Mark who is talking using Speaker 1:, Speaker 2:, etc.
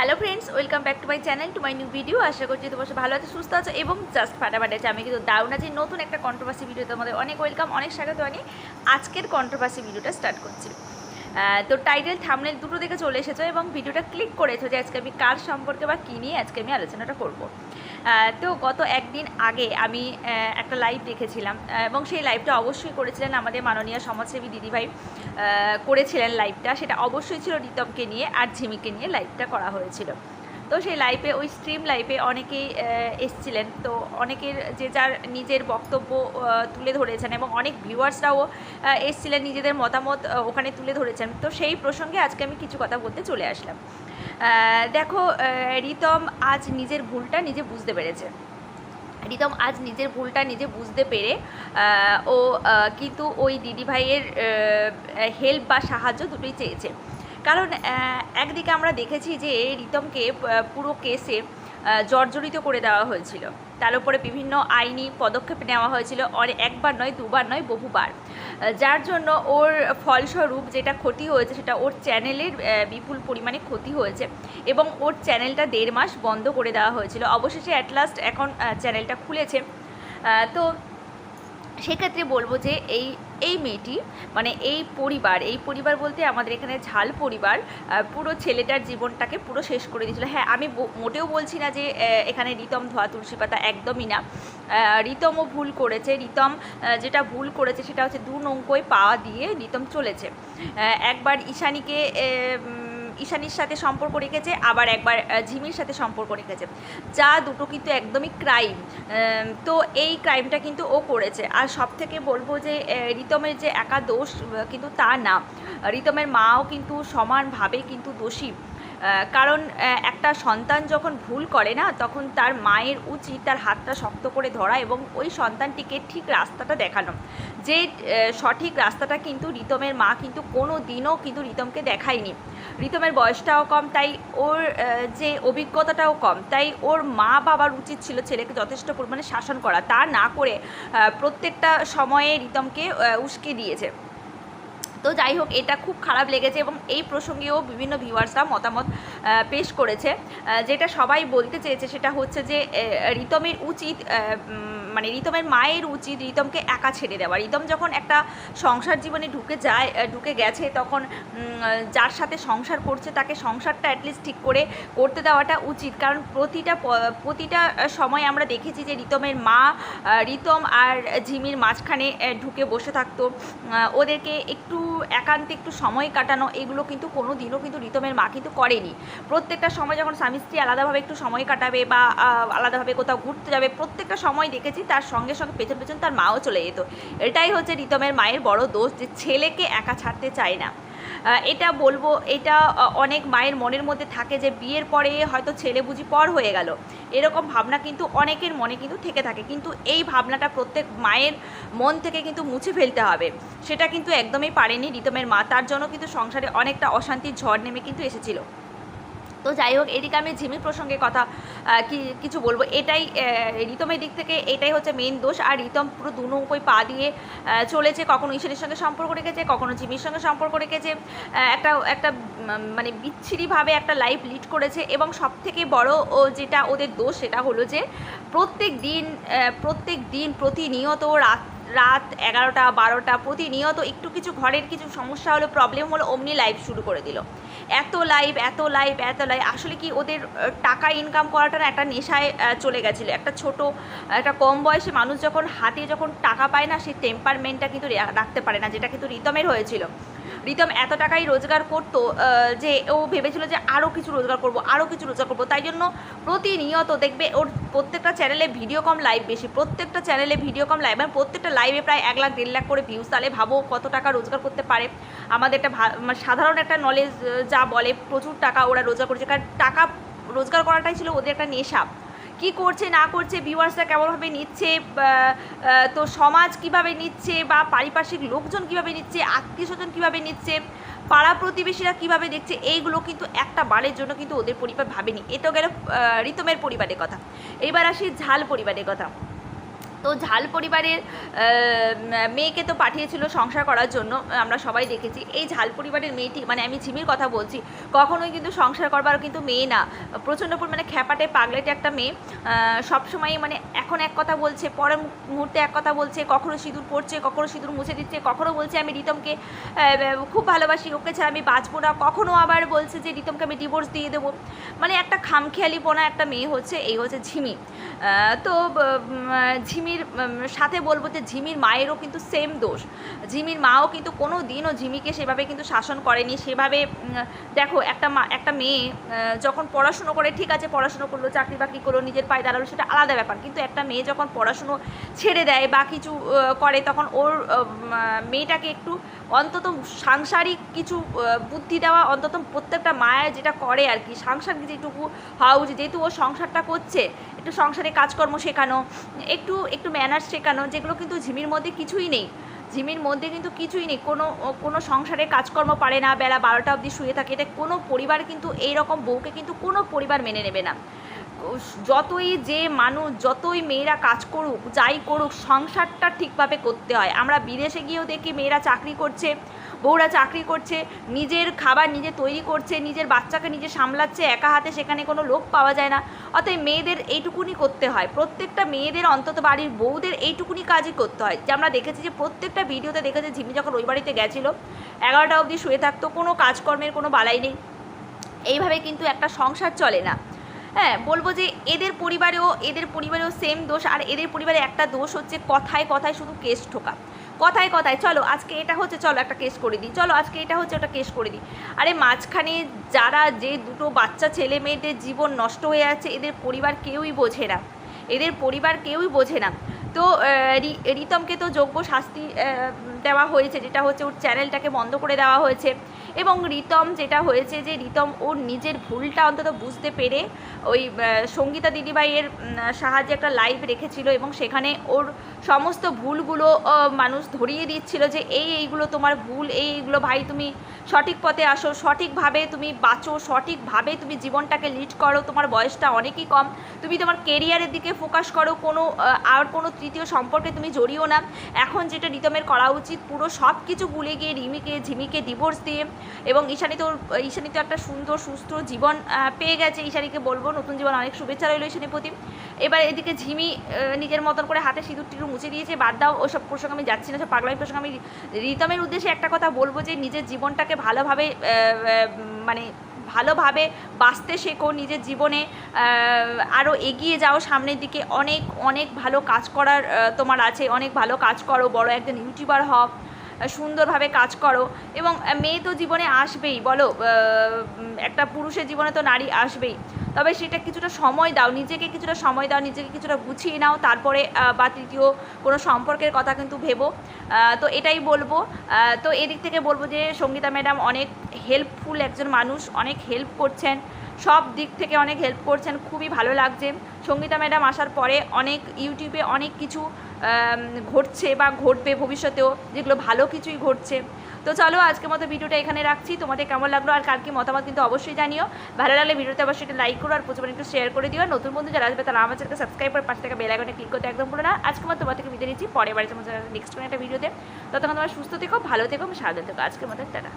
Speaker 1: Hello friends welcome back to my channel to my new video আশা করছি তোমার ভালো আছে, সুস্থ আছে এবং জাস্ট ফাটাফাটি আছে। আমি কিন্তু দারুণ আছি। নতুন একটা কন্ট্রোভার্সি ভিডিও তোমাদের অনেক ওয়েলকাম অনেক স্বাগত আজকের কন্ট্রোভার্সি ভিডিওটা স্টার্ট করছি। তো টাইটেল থামনেল দুটো দেখে চলে এসেছ এবং ভিডিওটা ক্লিক করেছ যে আজকে আমি কার সম্পর্কে বা কী নিয়ে আজকে আমি আলোচনাটা করব। তো গত একদিন আগে আমি একটা লাইভ দেখেছিলাম এবং সেই লাইভটা অবশ্যই করেছিলেন আমাদের মাননীয় সমাজসেবী দিদিভাই করেছিলেন লাইভটা সেটা অবশ্যই ছিল রিতমকে নিয়ে আর ঝিমিকে নিয়ে লাইভটা করা হয়েছিল। তো সেই লাইফে ওই স্ট্রিম লাইফে অনেকেই এসছিলেন। তো অনেকের যে যার নিজের বক্তব্য তুলে ধরেছেন এবং অনেক ভিউয়ার্সরাও এসছিলেন নিজেদের মতামত ওখানে তুলে ধরেছেন। তো সেই প্রসঙ্গে আজকে আমি কিছু কথা বলতে চলে আসলাম। দেখো রিতম আজ নিজের ভুলটা নিজে বুঝতে পেরেছে। রিতম আজ নিজের ভুলটা নিজে বুঝতে পেরে ও কিন্তু ওই দিদিভাইয়ের হেল্প বা সাহায্য দুটোই চেয়েছে। কারণ একদিকে আমরা দেখেছি যে রিতমকে পুরো কেসে জর্জরিত করে দেওয়া হয়েছিল। তার উপরে বিভিন্ন আইনি পদক্ষেপ নেওয়া হয়েছিল অনেক একবার নয়, দুবার নয়, বহুবার। যার জন্য ওর ফলস্বরূপ যেটা ক্ষতি হয়েছে, সেটা ওর চ্যানেলের বিপুল পরিমাণে ক্ষতি হয়েছে এবং ওর চ্যানেলটা দেড় মাস বন্ধ করে দেওয়া হয়েছিল। অবশেষে অ্যাট লাস্ট এখন চ্যানেলটা খুলেছে। তো সেক্ষেত্রে বলব যে এই এই মেয়েটি মানে এই পরিবার এই পরিবার বলতে আমাদের এখানে ঝাল পরিবার পুরো ছেলেটার জীবনটাকে পুরো শেষ করে দিয়েছিল। হ্যাঁ আমি মোটেও বলছি না যে এখানে রীতম ধোয়া তুলসী পাতা একদমই না। রীতমও ভুল করেছে। রীতম যেটা ভুল করেছে সেটা হচ্ছে দু নৌকোয় পা দিয়ে রিতম চলেছে। একবার ঈশানীকে ঈশানীর সাথে সম্পর্ক রেখেছে, আবার একবার ঝিমির সাথে সম্পর্ক রেখেছে। যা দুটো কিন্তু একদমই ক্রাইম তো এই ক্রাইমটা কিন্তু ও করেছে। আর সব থেকে বলব যে রিতমের যে একা দোষ কিন্তু তা না। রিতমের মাও কিন্তু সমানভাবে কিন্তু দোষী। কারণ একটা সন্তান যখন ভুল করে না, তখন তার মায়ের উচিত তার হাতটা শক্ত করে ধরা এবং ওই সন্তানটিকে ঠিক রাস্তাটা দেখানো। যে সঠিক রাস্তাটা কিন্তু রিতমের মা কিন্তু কোনো দিনও কিন্তু রিতমকে দেখায়নি। রিতমের বয়সটাও কম, তাই ওর যে অভিজ্ঞতাটাও কম, তাই ওর মা বাবার উচিত ছিল ছেলেকে যথেষ্ট পরিমাণে শাসন করা। তা না করে প্রত্যেকটা সময়ে রিতমকে উস্কে দিয়েছে। তো যাই হোক, এটা খুব খারাপ লেগেছে এবং এই প্রসঙ্গেও বিভিন্ন ভিউয়ার্সরা মতামত পেশ করেছে। যেটা সবাই বলতে চেয়েছে সেটা হচ্ছে যে রিতমের উচিত মানে রিতমের মায়ের উচিত রিতমকে একা ছেড়ে দেওয়া। রিতম যখন একটা সংসার জীবনে ঢুকে যায় ঢুকে গেছে, তখন যার সাথে সংসার করছে তাকে সংসারটা অ্যাটলিস্ট ঠিক করে করতে দেওয়াটা উচিত। কারণ প্রতিটা প্রতিটা সময় আমরা দেখেছি যে রিতমের মা রিতম আর ঝিমির মাঝখানে ঢুকে বসে থাকতো। ওদেরকে একটু একান্তে একটু সময় কাটানো, এগুলো কিন্তু কোনো দিনও কিন্তু রিতমের মা কিন্তু করেনি। প্রত্যেকটা সময় যখন স্বামী স্ত্রী আলাদাভাবে একটু সময় কাটাবে বা আলাদাভাবে কোথাও ঘুরতে যাবে, প্রত্যেকটা সময় দেখেছি তার সঙ্গে সঙ্গে পেছন পেছন তার মাও চলে যেত। এটাই হচ্ছে রিতমের মায়ের বড় দোষ যে ছেলেকে একা ছাড়তে চায় না। এটা বলব, এটা অনেক মায়ের মনের মধ্যে থাকে যে বিয়ের পরে হয়তো ছেলে বুঝি পর হয়ে গেল। এরকম ভাবনা কিন্তু অনেকের মনে কিন্তু থেকে থাকে। কিন্তু এই ভাবনাটা প্রত্যেক মায়ের মন থেকে কিন্তু মুছে ফেলতে হবে। সেটা কিন্তু একদমই পারেনি রিতমের মা। তার জন্য কিন্তু সংসারে অনেকটা অশান্তির ঝড় নেমে কিন্তু এসেছিল। তো যাই হোক, এদিকে আমি ঝিমি প্রসঙ্গে কথা কি, কিছু বলব। এটাই রীতমের দিক থেকে এটাই হচ্ছে মেন দোষ। আর রীতম পুরো দু নৌকোয় পা দিয়ে চলেছে, কখনো ঈশ্বরের সঙ্গে সম্পর্ক রেখেছে, কখনো ঝিমির সঙ্গে সম্পর্ক রেখেছে। একটা একটা মানে বিচ্ছিরিভাবে একটা লাইফ লিড করেছে এবং সব থেকে বড় ও যেটা ওদের দোষ সেটা হলো যে প্রত্যেক দিন প্রত্যেক দিন প্রতিনিয়ত রাত রাত এগারোটা, বারোটা প্রতিনিয়ত একটু কিছু ঘরের কিছু সমস্যা হলো প্রবলেম হলো, অমনি লাইভ শুরু করে দিল। এত লাইভ এত লাইভ এত লাইভ আসলে কি ওদের টাকা ইনকাম করাটা না একটা নেশায় চলে গেছিল। একটা ছোট, একটা কম বয়সে মানুষ যখন হাতে যখন টাকা পায় না সেই টেম্পারমেন্টটা কিন্তু রাখতে পারে না, যেটা কিন্তু রিতমের হয়েছিল। রিতম এত টাকাই রোজগার করতো যে ও ভেবেছিল যে আরও কিছু রোজগার করব আরও কিছু রোজগার করব। তাই জন্য প্রতিনিয়ত দেখবে ওর প্রত্যেকটা চ্যানেলে ভিডিও কম লাইভ বেশি, প্রত্যেকটা চ্যানেলে ভিডিও কম লাইভ মানে প্রত্যেকটা লাইভে প্রায় এক লাখ, দেড় লাখ করে ভিউজ তাহলে ভাবো কত টাকা রোজগার করতে পারে। আমাদের একটা মানে সাধারণ একটা নলেজ যা বলে প্রচুর টাকা ওরা রোজগার করছে, কারণ টাকা রোজগার করাটাই ছিল ওদের একটা নেশা। কি করছে, না করছে ভিউয়ার্সরা কেমনভাবে নিচ্ছে তো সমাজ কীভাবে নিচ্ছে, বা পারিপার্শ্বিক লোকজন কীভাবে নিচ্ছে, আত্মীয় স্বজন কীভাবে নিচ্ছে, পাড়া প্রতিবেশীরা কীভাবে দেখছে, এইগুলো কিন্তু একটা বারের জন্য কিন্তু ওদের পরিবার ভাবেনি। এ তো গেল রিতমের পরিবারের কথা। এবার আসি ঝাল পরিবারের কথা। তো ঝাল পরিবারের মেয়েকে তো পাঠিয়েছিল সংসার করার জন্য আমরা সবাই দেখেছি। এই ঝাল পরিবারের মেয়েটি মানে আমি ঝিমির কথা বলছি কখনোই কিন্তু সংসার করবার কিন্তু মেয়ে না। প্রচণ্ড পরিমাণে খ্যাপাটে পাগলেটে একটা মেয়ে সবসময় মানে এখন এক কথা বলছে পরের মুহূর্তে এক কথা বলছে কখনো সিঁদুর পড়ছে কখনো সিঁদুর মুছে দিচ্ছে কখনো বলছে আমি রিতমকে খুব ভালোবাসি ওকে ছাড়া আমি বাঁচবো না কখনো আবার বলছে যে রিতমকে আমি ডিভোর্স দিয়ে দেবো। মানে একটা খামখেয়ালিপনা একটা মেয়ে হচ্ছে এই হচ্ছে ঝিমি। তো উম, ঝিমির সাথে বলব যে ঝিমির মায়েরও কিন্তু সেম দোষ। ঝিমির মাও কিন্তু কোনো দিনও ঝিমিকে সেভাবে কিন্তু শাসন করেনি। সেভাবে দেখো, একটা মা, একটা মেয়ে যখন পড়াশুনো করে, ঠিক আছে, পড়াশুনো করল চাকরি বাকরি করল, নিজের পায়ে দাঁড়াল, সেটা আলাদা ব্যাপার। কিন্তু একটা মেয়ে যখন পড়াশুনো ছেড়ে দেয় বা কিছু করে, তখন ওর মেয়েটাকে একটু অন্তত সাংসারিক কিছু বুদ্ধি দেওয়া অন্তত প্রত্যেকটা মায়ের যেটা করে আর কি, সাংসারিক যেটুকু হওয়া উচিত, যেহেতু ও সংসারটা করছে, একটু সংসারে কাজকর্ম শেখানো, একটু একটু ম্যানার্স শেখানো, যেগুলো কিন্তু ঝিমির মধ্যে কিছুই নেই। ঝিমির মধ্যে কিন্তু কিছুই নেই, কোনো কোনো সংসারে কাজকর্ম পারে না, বেলা বারোটা অবধি শুয়ে থাকে, এটা কোনো পরিবার কিন্তু এই রকম বউকে কিন্তু কোনো পরিবার মেনে নেবে না। যতই যে মানুষ, যতই মেয়েরা কাজ করুক, যাই করুক, সংসারটা ঠিকভাবে করতে হয়। আমরা বিদেশে গিয়েও দেখি মেয়েরা চাকরি করছে, বউরা চাকরি করছে, নিজের খাবার নিজে তৈরি করছে, নিজের বাচ্চাকে নিজে সামলাচ্ছে, একা হাতে সেখানে কোনো লোক পাওয়া যায় না। অতএব মেয়েদের এইটুকুনি করতে হয়। প্রত্যেকটা মেয়েদের অন্তত বাড়ির বউদের এইটুকুনি কাজই করতে হয়। যে আমরা দেখেছি যে প্রত্যেকটা ভিডিওতে দেখেছি, ঝিমি যখন ওই বাড়িতে গেছিল, এগারোটা অবধি শুয়ে থাকতো, কোনো কাজকর্মের কোনো বালাই নেই। এইভাবে কিন্তু একটা সংসার চলে না। হ্যাঁ বলব যে এদের পরিবারেও এদের পরিবারেও সেম দোষ। আর এদের পরিবারে একটা দোষ হচ্ছে কথায় কথায় শুধু কেস ঠোকা। কথায় কথায়, চলো আজকে এটা হচ্ছে, চলো একটা কেস করে দিই। চলো আজকে এটা হচ্ছে ওটা কেস করে দিই। আরে মাঝখানে যারা যে দুটো বাচ্চা, ছেলে মেয়েদের জীবন নষ্ট হয়ে যাচ্ছে, এদের পরিবার কেউই বোঝে না। এদের পরিবার কেউই বোঝে না। তো রিতমকে তো যোগ্য শাস্তি দেওয়া হয়েছে, যেটা হচ্ছে ওর চ্যানেলটাকে বন্ধ করে দেওয়া হয়েছে। এবং রিতম, যেটা হয়েছে যে রিতম ওর নিজের ভুলটা অন্তত বুঝতে পেরে ওই সঙ্গীতা দিদিভাইয়ের সাহায্যে একটা লাইভ রেখেছিল এবং সেখানে ওর সমস্ত ভুলগুলো মানুষ ধরিয়ে দিচ্ছিল যে এই এইগুলো তোমার ভুল, এই এইগুলো ভাই তুমি সঠিক পথে আসো, সঠিকভাবে তুমি বাঁচো, সঠিকভাবে তুমি জীবনটাকে লিড করো, তোমার বয়সটা অনেকই কম, তুমি তোমার কেরিয়ারের দিকে ফোকাস করো, কোনো আর কোনো তৃতীয় সম্পর্কে তুমি জড়িও না। এখন যেটা রিতমের করা উচিত পুরো সব কিছু ভুলে গিয়ে রিমিকে, ঝিমিকে ডিভোর্স দিয়ে এবং ঈশানি তোর ঈশানি তো একটা সুন্দর, সুস্থ জীবন পেয়ে গেছে। ঈশানিকে বলব, নতুন জীবন অনেক শুভেচ্ছা রইল ঈশানীর প্রতি। এবার এদিকে ঝিমি নিজের মতন করে হাতে সিঁদুর মুছে দিয়েছে। বাদ দাও, ওসব প্রসঙ্গে আমি যাচ্ছি না, সব পাগলামি প্রসঙ্গে আমি রিতমের উদ্দেশ্যে একটা কথা বলব যে, নিজের জীবনটাকে ভালোভাবে মানে ভালোভাবে বাঁচতে শেখো, নিজের জীবনে আরও এগিয়ে যাও, সামনের দিকে অনেক অনেক ভালো কাজ করার তোমার আছে, অনেক ভালো কাজ করো, বড় একজন ইউটিউবার হও। সুন্দরভাবে কাজ করো। এবং মেয়ে তো জীবনে আসবেই, বলো একটা পুরুষের জীবনে তো নারী আসবেই। তবে সেটা কিছুটা সময় দাও, নিজেকে কিছুটা সময় দাও, নিজেকে কিছুটা গুছিয়ে নাও, তারপরে বা তৃতীয় কোনো সম্পর্কের কথা কিন্তু ভেবো। তো এটাই বলব। তো এদিক থেকে বলব যে, সঙ্গীতা ম্যাডাম অনেক হেল্পফুল একজন মানুষ, অনেক হেল্প করছেন। সব দিক থেকে অনেক হেল্প করছেন, খুবই ভালো লাগছে। সঙ্গীতা ম্যাডাম আসার পরে অনেক ইউটিউবে অনেক কিছু ঘটছে বা ঘটবে ভবিষ্যতেও, যেগুলো ভালো কিছুই ঘটছে। তো চলো, আজকের মতো ভিডিওটা এখানে রাখছি। তোমাদের কেমন লাগল আর কার কি মতামত কিন্তু অবশ্যই জানিও। ভালো লাগলে ভিডিওতে অবশ্যই একটা লাইক করো আর প্রচুর একটু শেয়ার করে দিও। নতুন বন্ধু যারা আসবে, তারা আমার চ্যানেলকে সাবস্ক্রাইব করে পাশে থেকে বেল আইকনে ক্লিক করতে একদম ভুলো না। আজকে মতো তোমার থেকে বিদায় নিচ্ছি। পরে বাড়ি তোমার নেক্সট একটা ভিডিওতে ততক্ষণ তোমার সুস্থ থেকো, ভালো থেকো সাবধান থেকো। আজকের মতো, টাটা।